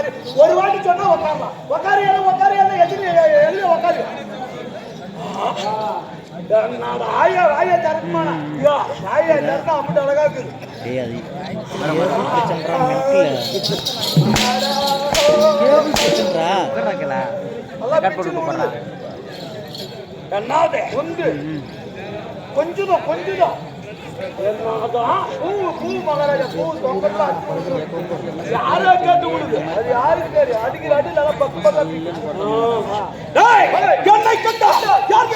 உட்காரு. ஒரு வாட்டி சொன்னா உட்காரலாம். உட்காரு எல்லாம் உட்காரு எல்லாம் எதிரி எழுதி உட்காரு. ஆயா ஆயா தரமானா ஐயோ ஆயா எல்லாருக்கும் அப்படி அழகா இருக்குது என்னது ஒன்று கொஞ்சம் கொஞ்சம் யாரா கேட்டு விடுது அது யாருக்கு தெரியும் அடிக்கிற அடி நல்லா பக்கம் என்னை கண்டா யார்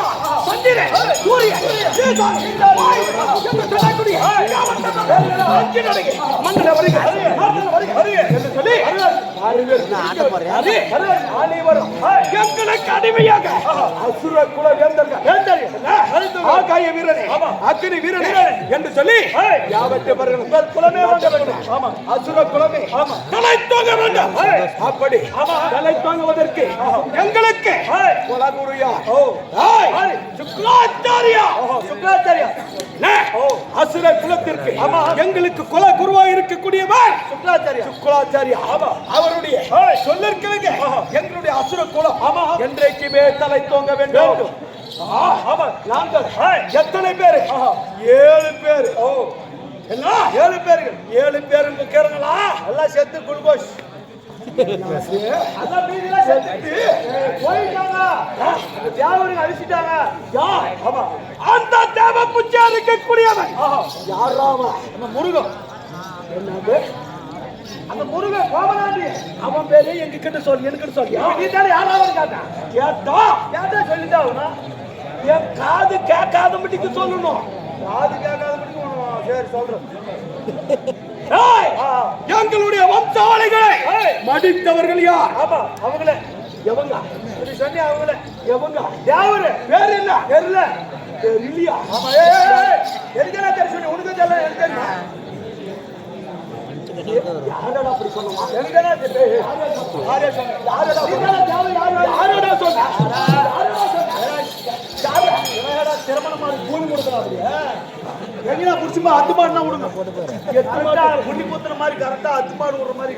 சொல்லி எங்களுக்கு அடிமையாக. அசுர குல வேந்தர்கள். ஆகாய வீரனே அக்னி வீரனே என்று சொல்லி யாவற்றவர்கள் உங்கள் குலமே ஆமா. அசுர குலமே. ஆமா. தலை தூங்க வேண்டும். அப்படி தலை தூங்குவதற்கு எங்களுக்கு குலகுருயா. ஏய், சுக்ராச்சாரியா சுக்ராச்சாரியா அசுர குலத்திற்கு எங்களுக்கு குல குருவா இருக்கக்கூடியவர் சுக்ராச்சாரியா சுக்ராச்சாரியா அவருடைய சொல்லிருக்கிறீங்க. எங்களுடைய அசுர குலம் என்றைக்குமே தலை தோங்க வேண்டும். நாங்கள் எத்தனை பேரு? ஏழு பேரு. என்ன? ஏழு பேர்கள் ஏழு பேருக்கு கேளுங்களா எல்லாம் செத்து குளுக்கோஸ் அழிச்சிட்டாங்க. அந்த தேவ புச்சா இருக்கக்கூடியவன் யாரா அவன்? நம்ம முருகன். என்னது? அந்த முருகன் கோமநாண்டி அவன் பேரு எங்க கிட்ட சொல்லி என்கிட்ட சொல்லி. நீ தானே யாராவது கேட்டா? கேட்டா? கேட்டா சொல்லிட்டா அவனா? என் காது கேட்காத மட்டுக்கு சொல்லணும். காது கேட்காத மட்டுக்கு சரி சொல்றேன். எங்களுடைய வம்சாவளிகளை மடித்தவர்கள் யார்? ஆமா அவங்களே. எவங்க? சொன்னி அவங்களே? எவங்க? யாவரு? பேர் இல்ல பேர் இல்லையா ஆமா எதுக்கு நான் தெரியும் உனக்கு தெரியல எனக்கு தெரியும் யாரடா அப்படி சொல்லுவான் எங்கடா புடிச்சுமா அத்து மாடுனா விடுங்க எத்து மாடு புண்ணி குத்துற மாதிரி கரெக்டா அத்து மாடு விடுற மாதிரி.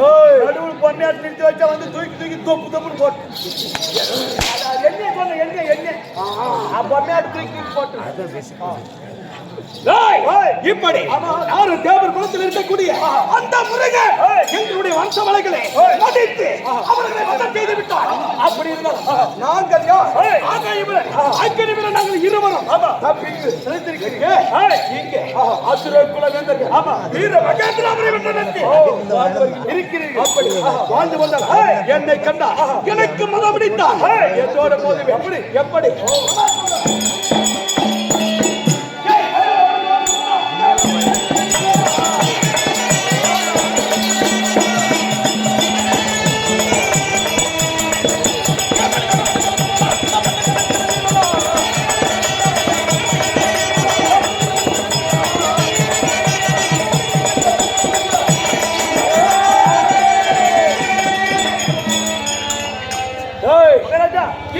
ஏய், நடுவுல பொண்ணையாட்டு நிறுத்தி வச்சா வந்து தூக்கி தூக்கி தொப்பு தொப்புன்னு போட்டு என்ன சொன்ன என்ன என்ன பொண்ணையாட்டு தூக்கி தூக்கி போட்டு இப்படி யாரு தேவர் குலத்தில் இருக்கக்கூடிய அந்த முருகன் எங்களுடைய வம்சவளைகளை மடித்து அவர்களை வதம் செய்து விட்டார் அப்படி இருந்தால் நாங்கள் யார்? நாங்கள் இருவரும். இங்கே. அசுர குல வேந்தர்கள் ஆமா. வீர வாழ்ந்து வந்தால் என்னை கண்டா எனக்கு மதம் பிடித்தார். என்னோட போது எப்படி? எப்படி?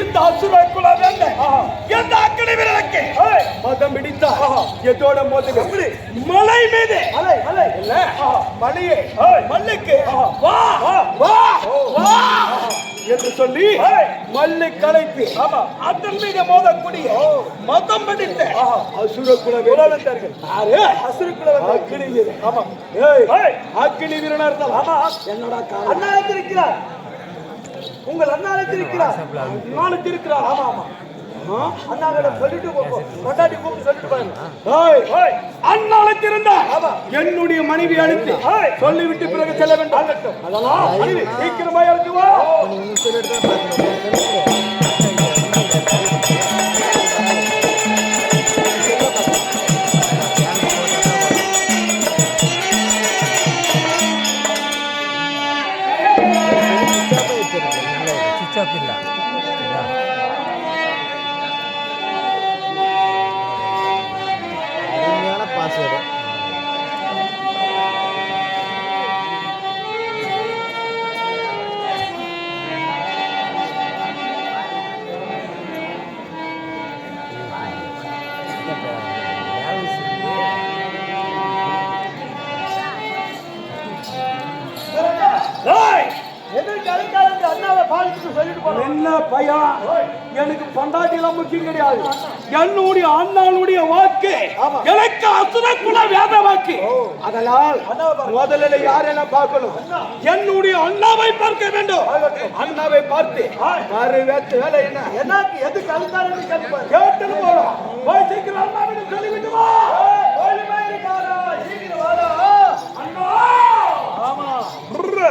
இந்த அசுர குல வேந்த எந்த அக்கடி வீரனுக்கு மதம் பிடித்தா எதோட மோது எப்படி மலை மீது. மலை மலை. இல்ல மலையே. மல்லுக்கு. வா. வா. வா. என்று சொல்லி மல்லை கலைத்து அதன் மீது மோதக்கூடிய மதம் பிடித்த அசுர குல வீரர்கள் அசுர குல அக்கினி வீரன். ஆமா. ஏய். அக்கினி வீரனா இருந்தால் ஆமா. என்னடா அண்ணா இருக்கிறார் உங்கள் அண்ணா அழைத்திருக்கிறார் நான் அழைத்திருக்கிறார் ஆமா ஆமா. அண்ணாவிட சொல்லிட்டு போ, போ. கொண்டாடி கூப்பிட்டு சொல்லிட்டு பாருங்க அண்ணா அழைத்திருந்தார் என்னுடைய மனைவி அழைத்து சொல்லிவிட்டு பிறகு செல்ல வேண்டும். அதெல்லாம் சீக்கிரமா இறங்கு வா என்ன பையன்? எனக்கு பொண்டாட்டி எல்லாம் முக்கியம் கிடையாது. என்னுடைய அண்ணனுடைய வாக்கு எனக்கு அசுர குல வேத வாக்கு. அதனால் முதல்ல யாரெல்லாம் பார்க்கணும்? என்னுடைய அண்ணாவை பார்க்க வேண்டும். அண்ணாவை பார்த்து மறு வேத்து வேலை என்ன? என்ன எதுக்கு அழுத்தாரு கேட்டு போறோம். போய் சீக்கிரம் அண்ணாவிடம் சொல்லிவிட்டு வா சீக்கிரம் வாடா அண்ணா ஆமா ఆడో